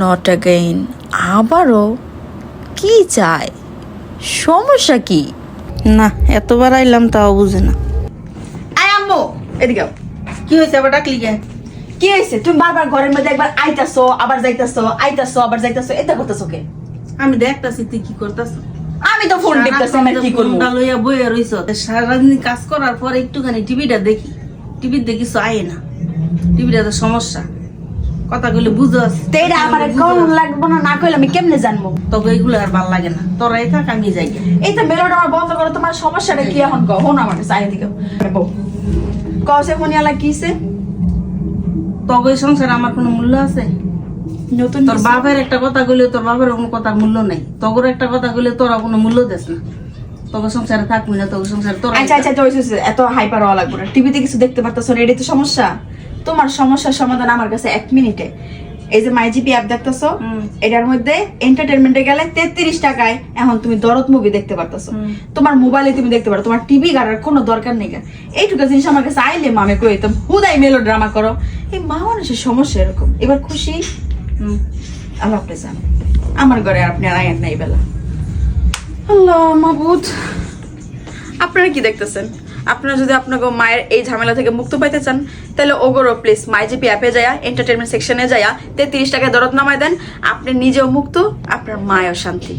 Not again আবারও? কি চায় সমস্যা কি? না এতবার আইলাম তাও বুঝে না। আয় আম্মু এদিকে। কি হয়েছে? আবার ডাকলি কে হয়েছে? তুমি বারবার ঘরের মধ্যে একবার আইতাছো আবার যাইতাছো আইতাছো আবার যাইতাছো এটা করতেছো কে? আমি দেখতাছি তুই কি করতাছ? আমি তো ফোন দেখতেছি আমি কি করব? ফোনটা লইয়া বইয়া রইছ। সারাদিন কাজ করার পর একটুখানি টিভিটা দেখি। টিভির দেখি আয় না। টিভিটা তো সমস্যা। কথাগুলো বুঝস তো এটা আমার কোন লাগবো না? না কইলে আমি কেমনে জানব? তবে এগুলো আর ভালো লাগে না। তোরা থাক আমি যাই। এই তো মেলোটা আমার বন্ধ করো তোমার সমস্যাটা কি এখন? কও হন আমার কাছে আয় দিকে কসে ফোনিয়ালা কিছে তবে সংসারে আমার কোনো মূল্য আছে? নতুন তোর বাপের একটা কথা কইলে তোর বাপের কোনো কথার মূল্য নাই। তগর একটা কথা কইলে তোরা কোনো মূল্য দেস না। তবে সংসারে থাকবি না তবে সংসারে তোর আচ্ছা আচ্ছা তো হইছে, হইছে, এত হাইপার হওয়া লাগবে না। টিভিতে কিছু দেখতে পারতেছো না এটাই তো সমস্যা? তোমার সমস্যার সমাধান আমার কাছে এক মিনিটে। এই যে মাইজিপি অ্যাপ দেখতেছো? এটার মধ্যে এন্টারটেনমেন্টে গেলে তেত্রিশ টাকায় এখন তুমি দরদ মুভি দেখতে পারতেছো। তোমার মোবাইলে তুমি দেখতে পারো তোমার টিভি গাড়ার কোনো দরকার নেই গা। এইটুকু জিনিস আমার কাছে আইলে মামে কই তো হুদাই মেলো ড্রামা করো। এই মা মানুষের সমস্যা এরকম। এবার খুশি। আল্লাহ জান আমার ঘরে আপনি আর আয়েন নাই বেলা। আল্লাহ মাবুদ। আপনারা কি দেখতেছেন? আপনারা যদি আপনাকে মায়ের এই ঝামেলা থেকে মুক্ত পাইতে চান, তাহলে ওগোরো প্লিজ মাই জিপি অ্যাপে যায় এন্টারটেনমেন্ট সেকশনে যায়, তেত্রিশ টাকায় দরদ নামায় দেন, আপনি নিজেও মুক্ত, আপনার মায়ও শান্তি।